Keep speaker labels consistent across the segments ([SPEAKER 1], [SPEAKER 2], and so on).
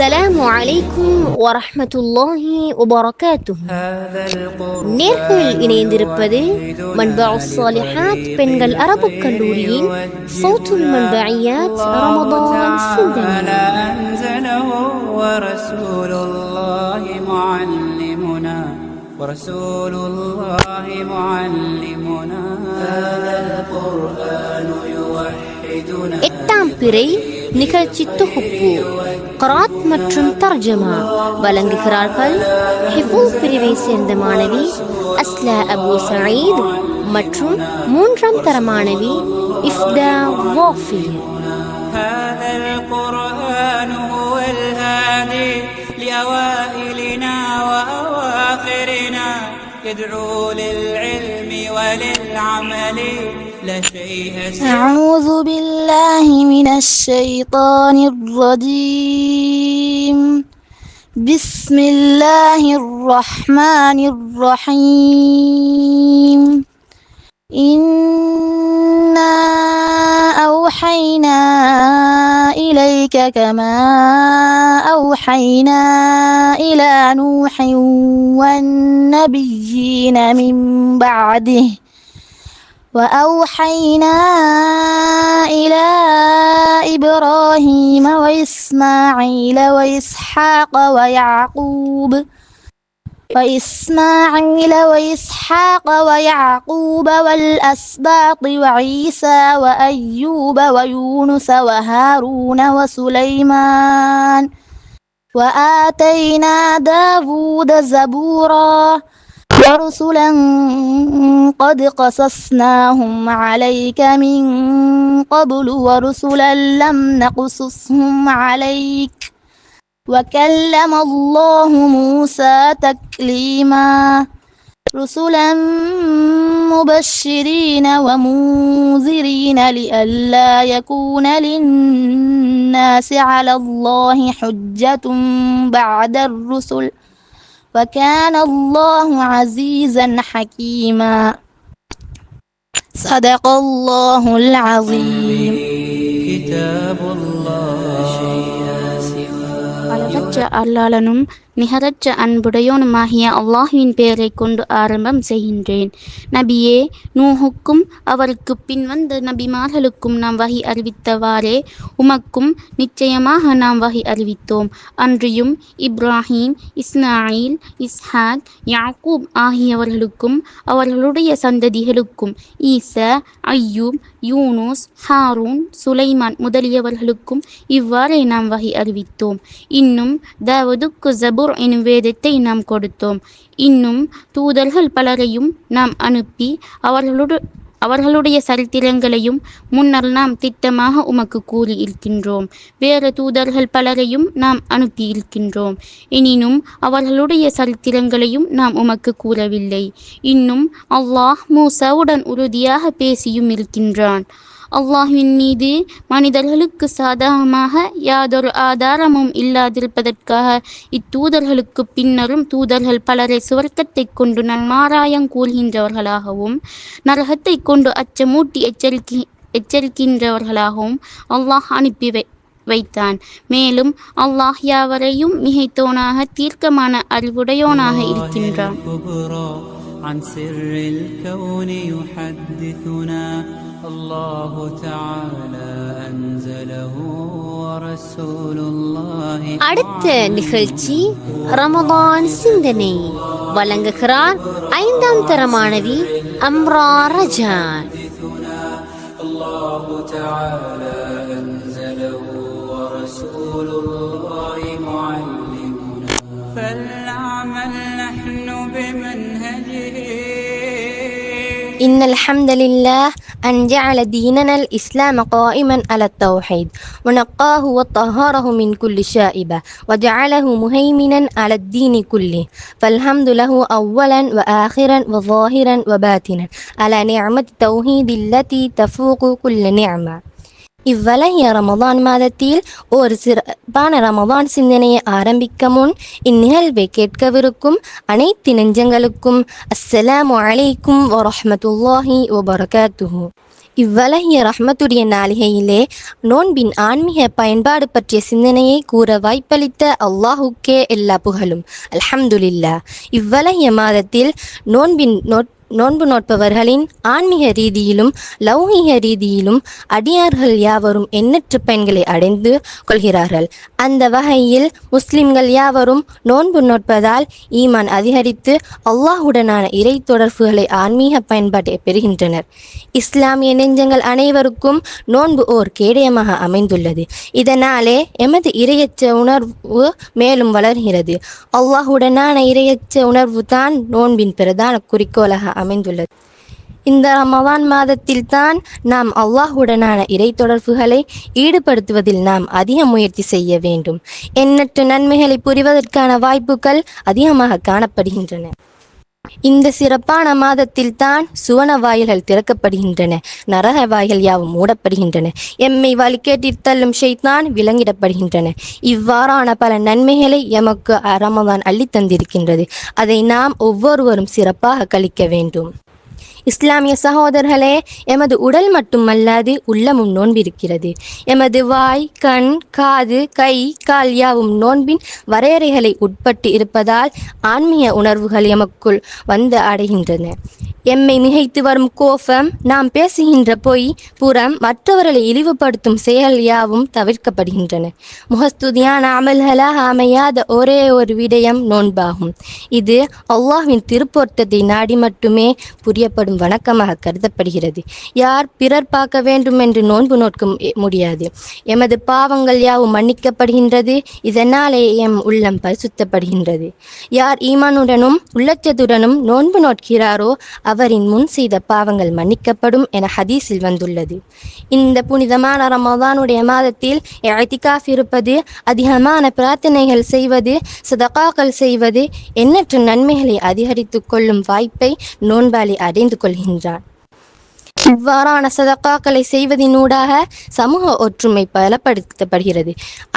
[SPEAKER 1] அஸ்ஸலாமு அலைக்கும் வரஹ்மத்துல்லாஹி வபரகாத்துஹு
[SPEAKER 2] هذا القرآن
[SPEAKER 1] நேர்கள் இணைந்திருப்பது மன்பா சாலிஹாத் பெண்கள் அரபுக் கல்லூரியின் சௌத்துல் மன்பையாத் ரமதான் சிந்தனை
[SPEAKER 2] تعالى أنزله ورسول الله معلمنا ورسول الله معلمنا هذا القرآن يوحدنا
[SPEAKER 1] எட்டாம் பிறை நிகழ்ச்சி தொகுப்பு கராத் மற்றும் தர்ஜமா வழங்குகிறார்கள் ஹிஃபூஸ் பிரிவை சேர்ந்த மாணவி அஸ்லா அபு சயீத் மற்றும் மூன்றாம் தர மாணவி இஃப்தா வாஃபி
[SPEAKER 2] هذا القرآن هو الهادي لأوائلنا وأواخرنا يدعو للعلم وللعمل لا شيء
[SPEAKER 3] أعوذ بالله من الشيطان الرجيم. بسم الله الرحمن الرحيم. إنا أوحينا إليك كما أوحينا إلى نوح والنبيين من بعده وأوحينا إلى إبراهيم وإسماعيل وإسحاق ويعقوب وإسماعيل وإسحاق ويعقوب والأسباط وعيسى وأيوب ويونس وهارون وسليمان وآتينا داود زبورا ورسلا قد قصصناهم عليك من قبل ورسلا لم نقصصهم عليك وكلم الله موسى تكليما رسلا مبشرين ومنذرين لئلا يكون للناس على الله حجة بعد الرسل وكان الله عزيزا حكيما. صدق الله العظيم.
[SPEAKER 2] كتاب الله. شيء سواه
[SPEAKER 4] அளவற்ற நிகரற்ற அன்புடையோனுமாகிய அல்லாஹுவின் பெயரை கொண்டு ஆரம்பம் செய்கின்றேன். நபியே நூஹுக்கும் அவருக்கு பின் வந்த நபிமார்களுக்கும் நாம் வகி அறிவித்தவாறே உமக்கும் நிச்சயமாக நாம் வகி அறிவித்தோம். அன்றியும் இப்ராஹீம் இஸ்மாயில் இஸ்ஹாக் யாக்கூப் ஆகியவர்களுக்கும் அவர்களுடைய சந்ததிகளுக்கும் ஈச ஐயூப் யூனூஸ் ஹாரூன் சுலைமான் முதலியவர்களுக்கும் இவ்வாறே நாம் வகி அறிவித்தோம். இன்னும் தாவதுக்கு ஜபூர் எனும் வேதத்தை நாம் கொடுத்தோம். இன்னும் தூதர்கள் பலரையும் நாம் அனுப்பி அவர்களோடு அவர்களுடைய சரித்திரங்களையும் முன்னர் நாம் திட்டமாக உமக்கு கூறி இருக்கின்றோம் வேறு தூதர்கள் பலரையும் நாம் அனுப்பி இருக்கின்றோம் எனினும் அவர்களுடைய சரித்திரங்களையும் நாம் உமக்கு கூறவில்லை. இன்னும் அல்லாஹ் மூசாவுடன் உறுதியாக பேசியும் இருக்கின்றான். அல்லாஹின் மீது மனிதர்களுக்கு சாதகமாக யாதொரு ஆதாரமும் இல்லாதிருப்பதற்காக இத்தூதர்களுக்கு பின்னரும் தூதர்கள் பலரை சுவர்க்கத்தை கொண்டு நன்மாராயம் கூறுகின்றவர்களாகவும் நரகத்தை கொண்டு அச்சமூட்டி எச்சரிக்கை எச்சரிக்கின்றவர்களாகவும் அல்லாஹ் அனுப்பி வை வைத்தான். மேலும் அல்லாஹ் யாவரையும் மிகைத்தோனாக தீர்க்கமான அறிவுடையோனாக இருக்கின்றான்.
[SPEAKER 2] عن سر الكون يحدثنا الله تعالى أنزله ورسول الله
[SPEAKER 1] அடுத்த நிகழ்ச்சி ரமதான் சிந்தனை வழங்குகிறார் ஐந்தாம் தர மாணவி அம்ரா ரஜான்
[SPEAKER 2] الله تعالى أنزله ورسول الله معلمنا فلنعمل نحن بمنهجه
[SPEAKER 3] إن الحمد لله أن جعل ديننا الإسلام قائما على التوحيد ونقاه وطهره من كل شائبة وجعله مهيمنا على الدين كله. فالحمد له أولا وآخرا وظاهرا وباطنا على نعمة التوحيد التي تفوق كل نعمة.
[SPEAKER 5] இவ்வளகிய ரமதான் மாதத்தில் ஒரு சிறப்பான ரமதான் சிந்தனையை ஆரம்பிக்க முன் இந்நிகழ்வை கேட்கவிருக்கும் அனைத்து நெஞ்சங்களுக்கும் அஸ்ஸலாமு அலைக்கும் வரஹமத்துல்லாஹி வபரகாத்துஹு. இவ்வளகிய ரஹ்மத்துடைய நாளிகையிலே நோன்பின் ஆன்மீக பயன்பாடு பற்றிய சிந்தனையை கூற வாய்ப்பளித்த அல்லாஹுக்கே எல்லா புகழும். அல்ஹம்துலில்லா இவ்வளகிய மாதத்தில் நோன்பின் நோட் நோன்பு நோட்பவர்களின் ஆன்மீக ரீதியிலும் லௌகீக ரீதியிலும் அடியார்கள் யாவரும் எண்ணற்ற பயன்களை அடைந்து கொள்கிறார்கள். அந்த வகையில் முஸ்லிம்கள் யாவரும் நோன்பு நோட்பதால் ஈமான் அதிகரித்து அல்லாஹுடனான இறை தொடர்புகளை ஆன்மீக பயன்பாட்டை பெறுகின்றனர். இஸ்லாமிய நெஞ்சங்கள் அனைவருக்கும் நோன்பு ஓர் கேடயமாக அமைந்துள்ளது. இதனாலே எமது இரையச்ச உணர்வு மேலும் வளர்கிறது. அல்லாஹுடனான இரையச்ச உணர்வு தான் நோன்பின் பிரதான குறிக்கோளாக அமைந்துள்ளது. இந்த ரமவான் மாதத்தில் தான் நாம் அல்லாஹுடனான இறை தொடர்புகளை ஈடுபடுத்துவதில் நாம் அதிக முயற்சி செய்ய வேண்டும். எண்ணற்ற நன்மைகளை புரிவதற்கான வாய்ப்புகள் அதிகமாக காணப்படுகின்றன. இந்த சிறப்பான மாதத்தில் தான் சுவன வாயில்கள் திறக்கப்படுகின்றன. நரக வாய்கள் யாவும் மூடப்படுகின்றன. எம்மை வழிகேட்டில் தள்ளும் ஷைத்தான் விலங்கிடப்படுகின்றன இவ்வாறான பல நன்மைகளை எமக்கு ரமதான் அள்ளித் தந்திருக்கின்றது அதை நாம் ஒவ்வொருவரும் சிறப்பாக கழிக்க வேண்டும். இஸ்லாமிய சகோதரர்களே எமது உடல் மட்டுமல்லாது உள்ளமும் நோன்பிருக்கிறது. எமது வாய் கண் காது கை கால் யாவும் நோன்பின் வரையறைகளை உட்பட்டு இருப்பதால் ஆன்மீக உணர்வுகள் எமக்குள் வந்து அடைகின்றன. எம்மை மிகைத்து வரும் கோபம் நாம் பேசுகின்ற பொய் புறம் மற்றவர்களை இழிவுபடுத்தும் செயல் யாவும் தவிர்க்கப்படுகின்றன. முகஸ்துதியான அமல்களாக அமையாத ஒரே ஒரு விடயம் நோன்பாகும். இது அல்லாஹ்வின் திருப்பொருத்தத்தை நாடி மட்டுமே புரியப்படும் வணக்கமாக கருதப்படுகிறது. யார் பிறர் பார்க்க வேண்டும் என்று நோன்பு நோக்க முடியாது. எமது பாவங்கள் யாவும் மன்னிக்கப்படுகின்றது. இதனாலே எம் உள்ளம் பரிசுத்தப்படுகின்றது. யார் ஈமானுடனும் உள்ளச்சத்துடனும் நோன்பு நோட்கிறாரோ அவரின் முன் செய்த பாவங்கள் மன்னிக்கப்படும் என ஹதீஸில் வந்துள்ளது. இந்த புனிதமான ரமதானுடைய மாதத்தில் இஅ்திகாஃப் இருப்பது அதிகமான பிரார்த்தனைகள் செய்வது சதகாக்கள் செய்வது எண்ணற்ற நன்மைகளை அதிகரித்து கொள்ளும் வாய்ப்பை நோன்பாளி அடைந்து கொள்கின்றான். இவ்வாறான சதக்காக்களை செய்வதினூடாக சமூக ஒற்றுமை பலப்படுத்தப்படுகிறது.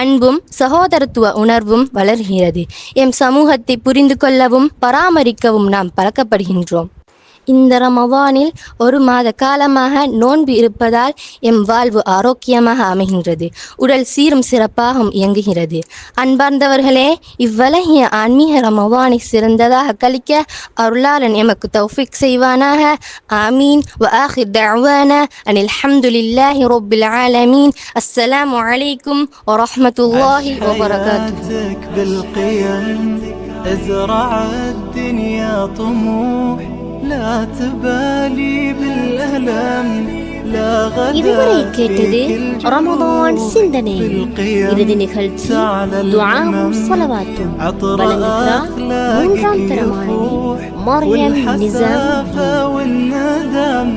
[SPEAKER 5] அன்பும் சகோதரத்துவ உணர்வும் வளர்கிறது. எம் சமூகத்தை புரிந்து கொள்ளவும் பராமரிக்கவும் நாம் பழக்கப்படுகின்றோம். இந்த ரமவானில் ஒரு மாத காலமாக நோன்பு இருப்பதால் எம் வாழ்வு ஆரோக்கியமாக அமைகின்றது உடல் சீரும் சிறப்பாகவும் இயங்குகிறது அன்பார்ந்தவர்களே இவ்வளகிய ஆன்மீக ரமவானை சிறந்ததாக கழிக்க அருளாளன் எமக்கு தௌஃபிக் செய்வானாக ஆமீன் وآخر دعوانا أن الحمد لله رب العالمين السلام عليكم ورحمة الله وبركاته
[SPEAKER 6] حياتك بالقيم ازرع الدنيا طموح لا تبالي بالألم لا غدا
[SPEAKER 1] இதுவரை கேட்டது
[SPEAKER 6] فيك الجروح.
[SPEAKER 1] ரமதான் சிந்தனை
[SPEAKER 6] بالقيم
[SPEAKER 1] இறுதி நிகழ்ச்சி
[SPEAKER 6] تعالى
[SPEAKER 1] துஆவும்
[SPEAKER 6] الأمم.
[SPEAKER 1] சலவாத்தும்
[SPEAKER 6] عطر
[SPEAKER 1] வழங்குகிறார் மூன்றாம்
[SPEAKER 6] أخلاقك
[SPEAKER 1] தரமானவி
[SPEAKER 6] يفوح
[SPEAKER 1] மரியம் நிசாம்
[SPEAKER 6] والحسافة والندم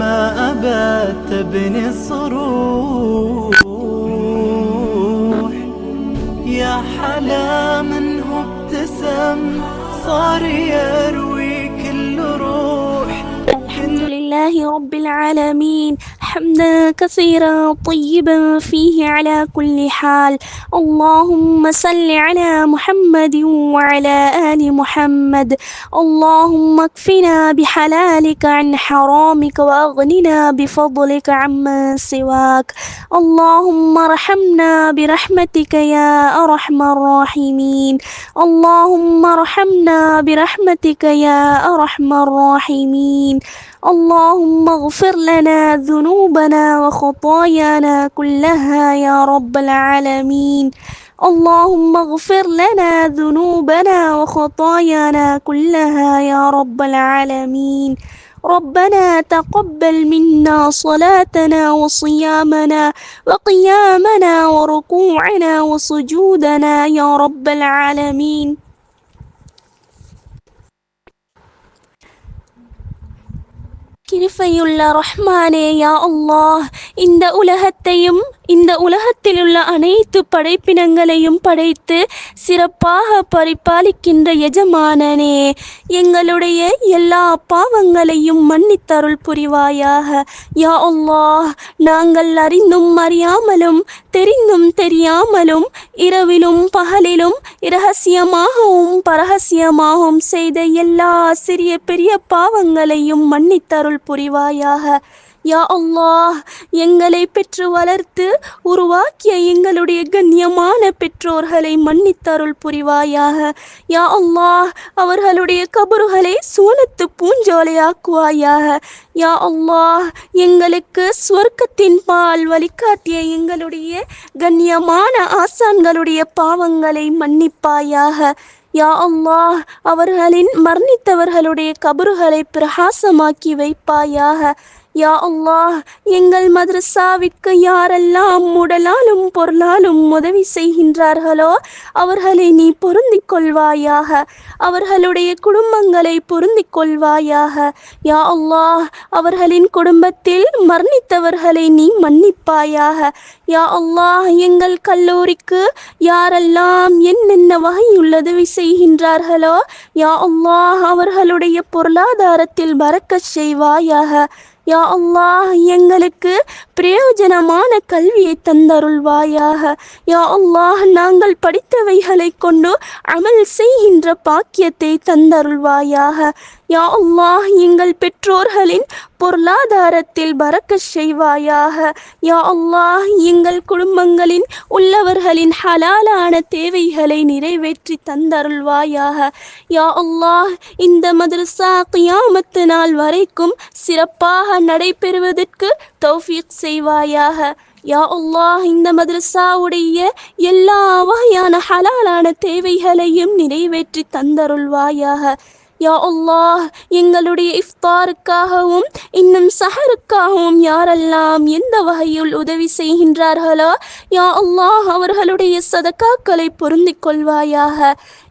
[SPEAKER 6] ما أبات تبني الصروح يا حلا منه ابتسم صار يروي
[SPEAKER 7] لله رب العالمين. حمدا كثيرا طيبا فيه على كل حال. اللهم صل على محمد وعلى آل محمد. اللهم اكفنا بحلالك عن حرامك وأغننا بفضلك عمن سواك. اللهم ارحمنا برحمتك يا أرحم الراحمين. اللهم ارحمنا برحمتك يا أرحم الراحمين. اللهم اغفر لنا ذنوبنا وخطايانا كلها يا رب العالمين. اللهم اغفر لنا ذنوبنا وخطايانا كلها يا رب العالمين. ربنا تقبل منا صلاتنا وصيامنا وقيامنا وركوعنا وسجودنا يا رب العالمين. கிருபையுள்ள ரஹ்மானே யா அல்லாஹ் இந்த உலகத்தையும் இந்த உலகத்தில் உள்ள அனைத்து படைப்பினங்களையும் படைத்து சிறப்பாக பரிபாலிக்கின்ற எஜமானனே எங்களுடைய எல்லா பாவங்களையும் மன்னித்தருள் புரிவாயாக. யா அல்லாஹ் நாங்கள் அறிந்தும் அறியாமலும் தெரிந்தும் தெரியாமலும் இரவிலும் பகலிலும் இரகசியமாகவும் பரகசியமாகவும் செய்த எல்லா சிறிய பெரிய பாவங்களையும் மன்னித்தருள் புரிவாயாக. யா அல்லாஹ் எங்களை பெற்று வளர்த்து உருவாக்கிய எங்களுடைய கண்ணியமான பெற்றோர்களை மன்னித்தருள் புரிவாயாக. யா அல்லாஹ் அவர்களுடைய கபறுகளை சூனத்து பூஞ்சோலையாக்குவாயாக. யா அல்லாஹ் எங்களுக்கு சொர்க்கத்தின் பால் வழிகாட்டிய எங்களுடைய கண்ணியமான ஆசான்களுடைய பாவங்களை மன்னிப்பாயாக. யா அல்லாஹ் அவர்களின் மரணித்தவர்களுடைய கபறுகளை பிரகாசமாக்கி வைப்பாயாக. யா அல்லாஹ் எங்கள் மதரசாவிற்கு யாரெல்லாம் உடலாலும் பொருளாலும் உதவி செய்கின்றார்களோ அவர்களை நீ பொருந்திக் கொள்வாயாக. அவர்களுடைய குடும்பங்களை பொருந்திக் கொள்வாயாக. யா அல்லாஹ் அவர்களின் குடும்பத்தில் மரணித்தவர்களை நீ மன்னிப்பாயாக. யா அல்லாஹ் எங்கள் கல்லூரிக்கு யாரெல்லாம் என்னென்ன வகையுள்ள உதவி செய்கின்றார்களோ யா அல்லாஹ் அவர்களுடைய பொருளாதாரத்தில் பறக்கச் செய்வாயாக. யா அல்லாஹ் எங்களுக்கு பிரயோஜனமான கல்வியை தந்தருள்வாயாக. யா அல்லாஹ் நாங்கள் படித்தவைகளை கொண்டு அமல் செய்கின்ற பாக்கியத்தை தந்தருள்வாயாக. யா அல்லாஹ் எங்கள் பெற்றோர்களின் பொருளாதாரத்தில் பறக்க செய்வாயாக. யா அல்லாஹ் எங்கள் குடும்பங்களின் உள்ளவர்களின் ஹலாலான தேவைகளை நிறைவேற்றி தந்தருள்வாயாக. யா அல்லாஹ் இந்த மதரசா கியாமத்து நாள் வரைக்கும் சிறப்பாக நடைபெறுவதற்கு தௌஃபீக் செய்வாயாக. யா அல்லாஹ் இந்த மதரசாவுடைய எல்லா வகையான ஹலாலான தேவைகளையும் நிறைவேற்றி தந்தருள்வாயாக. யா அல்லாஹ் எங்களுடைய இஃப்தாருக்காகவும் இன்னும் சஹருக்காகவும் யாரெல்லாம் எந்த வகையில் உதவி செய்கின்றார்களோ யா அல்லாஹ் அவர்களுடைய சதக்காக்களை பொருந்திக் கொள்வாயாக.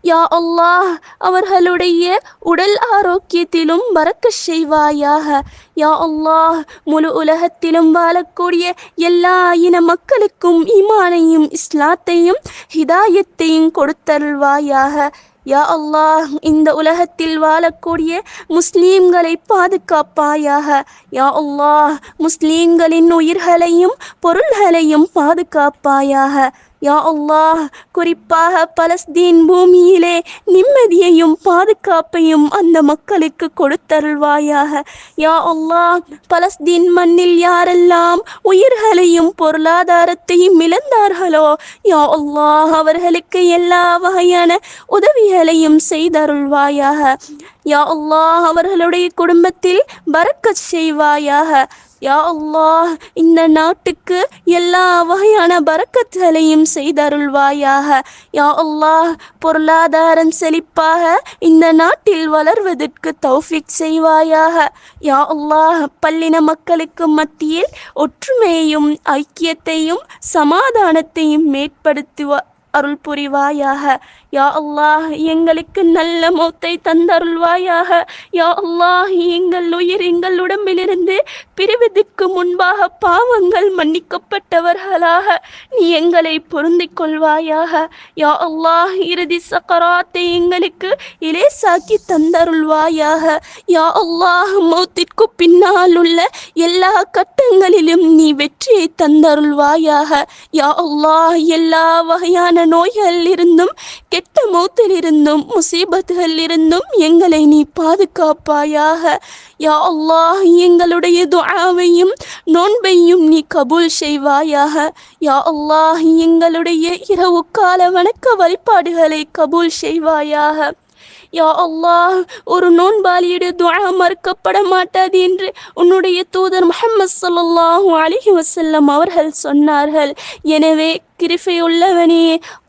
[SPEAKER 7] யா அல்லாஹ் அவர்களுடைய உடல் ஆரோக்கியத்திலும் மறக்க செய்வாயாக. யா அல்லாஹ் முழு உலகத்திலும் வாழக்கூடிய எல்லா இன மக்களுக்கும் ஈமானையும் இஸ்லாத்தையும் ஹிதாயத்தையும் கொடுத்தருள்வாயாக. யா அல்லாஹ் இந்த உலகத்தில் வாழக்கூடிய முஸ்லீம்களை பாதுகாப்பாயாக. யா அல்லாஹ் முஸ்லீம்களின் உயிர்களையும் பொருள்களையும் பாதுகாப்பாயாக. யா அல்லாஹ் குறிப்பாக பலஸ்தீன் பூமியிலே நிம்மதியையும் பாதுகாப்பையும் அந்த மக்களுக்கு கொடுத்தருள்வாயாக. யா அல்லாஹ் பலஸ்தீன் மண்ணில் யாரெல்லாம் உயிர்களையும் பொருளாதாரத்தையும் இழந்தார்களோ யா அல்லாஹ் அவர்களுக்கு எல்லா வகையான உதவிகளையும் செய்தருள்வாயாக. யா அல்லாஹ் அவர்களுடைய குடும்பத்தில் பறக்கச் செய்வாயாக. யா அல்லாஹ் இந்த நாட்டுக்கு எல்லா வகையான பறக்கத்துகளையும் செய்தருள்வாயாக. யா அல்லாஹ் பொருளாதாரம் செழிப்பாக இந்த நாட்டில் வளர்வதற்கு தௌஃபிக் செய்வாயாக. யா அல்லாஹ் பல்லின மக்களுக்கு மத்தியில் ஒற்றுமையையும் ஐக்கியத்தையும் சமாதானத்தையும் மேற்படுத்துவ அருள் புரிவாயாக யா அல்லாஹ் எங்களுக்கு நல்ல மௌத்தை தந்தருள்வாயாக. யா அல்லாஹ் எங்கள் உயிர் எங்கள் உடம்பிலிருந்து பிரிவதற்கு முன்பாக பாவங்கள் மன்னிக்கப்பட்டவர்களாக. நீ எங்களை பொருந்திக் கொள்வாயாக. யா அல்லாஹ் இறுதி சக்கராத்தை எங்களுக்கு இலேசாக்கி தந்தருள்வாயாக. யா அல்லாஹ் மௌத்திற்கு பின்னால் உள்ள எல்லா கட்டங்களிலும் நீ வெற்றியை தந்தருள்வாயாக. யா அல்லாஹ் எல்லா வகையான நோய்கள் இருந்தும் கெட்ட மௌத்திலிருந்தும் இருந்தும் எங்களை நீ பாதுகாப்பாயாக. யா அல்லாஹ் எங்களுடைய துஆவையும் நோன்பையும் நீ கபூல் செய்வாயாக. யா அல்லாஹ் எங்களுடைய இரவு கால வணக்க வழிபாடுகளை கபூல் செய்வாயாக. யா அல்லாஹ் ஒரு நோன்பாளியுடைய துவா மறுக்கப்பட மாட்டாது என்று உன்னுடைய தூதர் முஹம்மது ஸல்லல்லாஹு அலிஹி வசல்லம் அவர்கள் சொன்னார்கள். எனவே கிருபையுள்ளவனே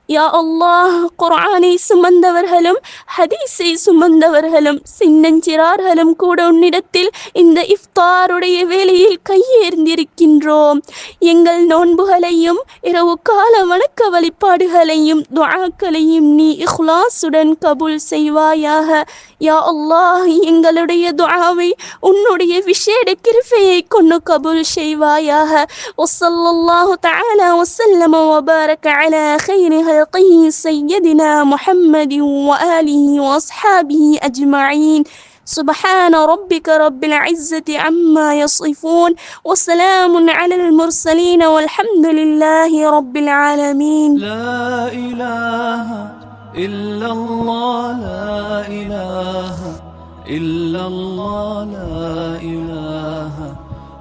[SPEAKER 7] யா அல்லாஹ் குர்ஆனை சுமந்தவர்களும் ஹதீஸை சுமந்தவர்களும் சின்னஞ்சிறார்களும் கூட உன்னிடத்தில் இந்த இஃப்தாருடைய வேளையில் கையேர்ந்திருக்கின்றோம் எங்கள் நோன்புகளையும் இரவு கால வணக்க வழிபாடுகளையும் துஆக்களையும் நீ இஹ்லாசுடன் கபூல் செய்வாயாக யா அல்லாஹ் எங்களுடைய துஆவை உன்னுடைய விசேட கிருபையை கொண்டு கபூல் செய்வாயாக وصلى الله تعالى وسلم وبارك على خير خلقه سيدنا محمد وآله وأصحابه أجمعين. سبحان ربك رب العزة عما يصفون. وسلام على المرسلين والحمد لله رب العالمين.
[SPEAKER 6] لا إله إلا الله لا إله إلا الله لا إله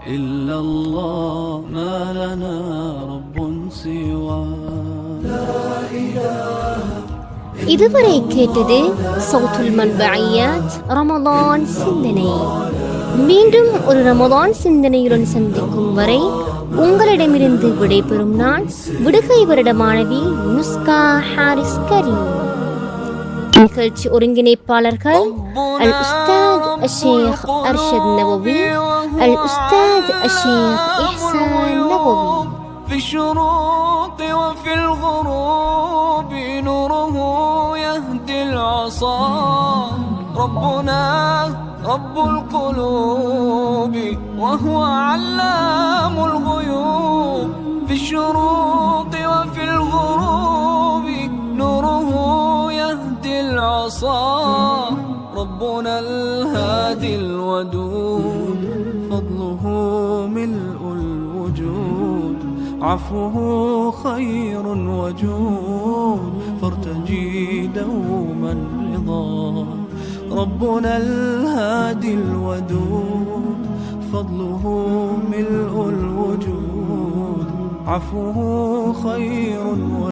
[SPEAKER 6] إلا الله. ما لنا رب سواه
[SPEAKER 1] இதுவரை கேட்டது சௌத்துல் மன்பாயாத் ரமலான் சிந்தனை மீண்டும் ஒரு ரமலான் சிந்தனையுடன் சந்திக்கும் வரை உங்களிடமிருந்து விடைபெறும் நான் விடுகை வருட மாணவி நுஸ்கா ஹாரிஸ் கரீம் நிகழ்ச்சி ஒருங்கிணைப்பாளர்கள் அல் உஸ்தாத் அஷேக் அர்ஷத் நவவி அல் உஸ்தாத் அஷேக் இஹ்சான் நவவி
[SPEAKER 6] في الشروق وفي الغروب نوره يهدي العصا ربنا رب القلوب وهو علام الغيوب. في الشروق وفي الغروب نوره يهدي العصا. ربنا الهادي الودود فضله ملء الوجود. عفوه خير وجود. فارتجي دوما رضا. ربنا الهادي الودود فضله ملء الوجود. عفوه خير